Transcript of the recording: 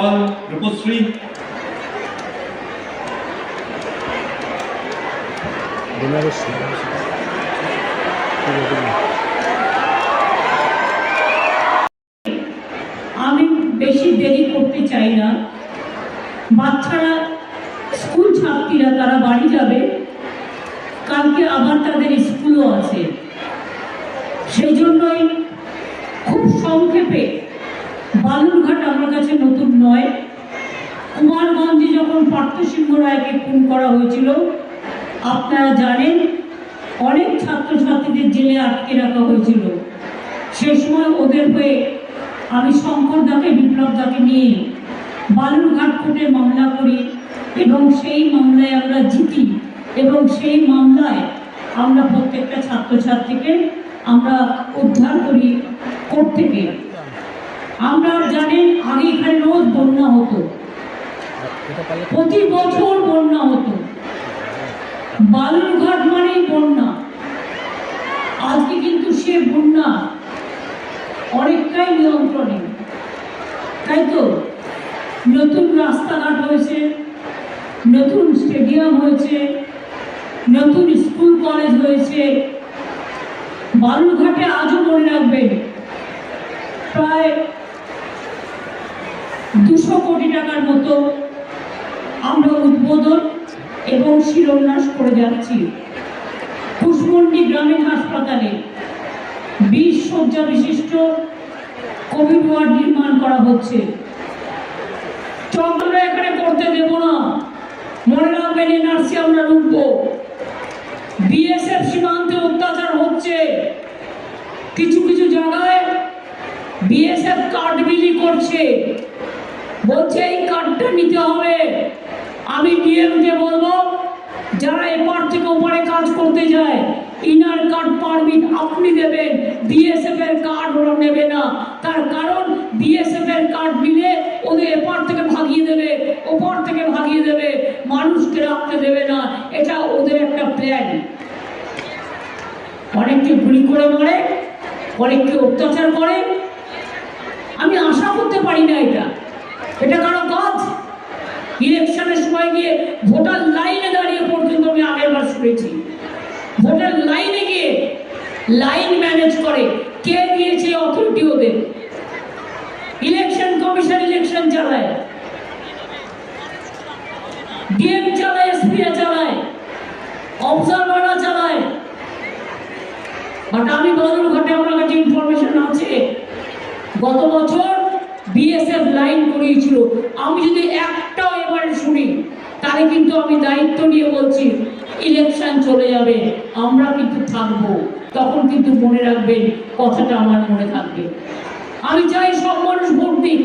পাল রূপশ্রী আমি বেশি দেরি করতে চাই না। বাচ্চারা স্কুল ছাত্রীরা তারা বাড়ি যাবে। কালকে আবার তাদের স্কুলও আছে। সেই জন্যই খুব সংক্ষেপে বালুরঘাট আমার কাছে নতুন নয়। কুমারগঞ্জে যখন পার্থসিংহ রায়কে খুন করা হয়েছিল, আপনারা জানেন, অনেক ছাত্রছাত্রীদের জেলে আটকে রাখা হয়েছিল। সে সময় ওদের হয়ে আমি শঙ্কর দাকে, বিপ্লব দাকে নিয়ে বালুরঘাট কোর্টে মামলা করি এবং সেই মামলায় আমরা জিতি এবং সেই মামলায় আমরা প্রত্যেকটা ছাত্রছাত্রীকে আমরা উদ্ধার করি কোর্ট থেকে। আমরা জানেন আগে এখানে রোজ বন্যা হতো। প্রতি বছর বন্যা হতো। বালুরঘাট মানেই বন্যা। আজকে কিন্তু সে বন্যা অনেকটাই নিয়ন্ত্রণে। তাই তো? নতুন রাস্তাঘাট হয়েছে, নতুন স্টেডিয়াম হয়েছে, নতুন স্কুল কলেজ হয়েছে। বালুরঘাটে আজও মনে রাখবেন, প্রায় দুশো কোটি টাকার মতো আমরা উদ্বোধন এবং শিলান্যাস করে যাচ্ছি। কুশমন্ডি গ্রামীণ হাসপাতালে বিশ শয্যা বিশিষ্ট কোভিড ওয়ার্ড নির্মাণ করা হচ্ছে। চক্র এখানে করতে দেব না। মনে রাখবেন এনআরসি আমরা রুখব। বিএসএফ সীমান্তে অত্যাচার হচ্ছে। কিছু কিছু জায়গায় বিএসএফ কার্ড বিলি করছে। বলছে, এই কার্ডটা নিতে হবে। আমি ডিএমকে বলব, যারা এপার থেকে ওপারে কাজ করতে যায়, ইনার কার্ড পারমিট আপনি দেবেন, বিএসএফ এর কার্ড ওরা নেবে না। তার কারণ, বিএসএফ এর কার্ড নিলে ওদের এপার থেকে ভাগিয়ে দেবে, ওপার থেকে ভাগিয়ে দেবে, মানুষকে রাখতে দেবে না। এটা ওদের একটা প্ল্যান অনেককে গুলি করে মারে, অনেককে অত্যাচার করে। আমি আশা করতে পারি না এটা। এটা কারও কাজ ইলেকশনের সময় গিয়ে ভোটার লাইনে দাঁড়িয়ে পর্যন্ত আমি আগের বার শুনেছি। ভোটার লাইনে গিয়ে লাইন ম্যানেজ করে কে দিয়েছে অথরিটি ওদের? ইলেকশন কমিশন ইলেকশন চালায়। ডিএম চালায় এসপিরা চালায়। অবজারভাররা চালায়। বাট আমি বাদুরঘাটে আমার কাছে ইনফরমেশন আছে গত বছর বিএসএফ লাইন করিয়েছিল। আমি যদি একটাও এবারে শুনি, তাহলে কিন্তু আমি দায়িত্ব নিয়ে বলছি ইলেকশন চলে যাবে, আমরা কিন্তু থাকব। তখন কিন্তু মনে রাখবেন, কথাটা আমার মনে থাকবে। আমি চাই সব মানুষ ভোট দিক।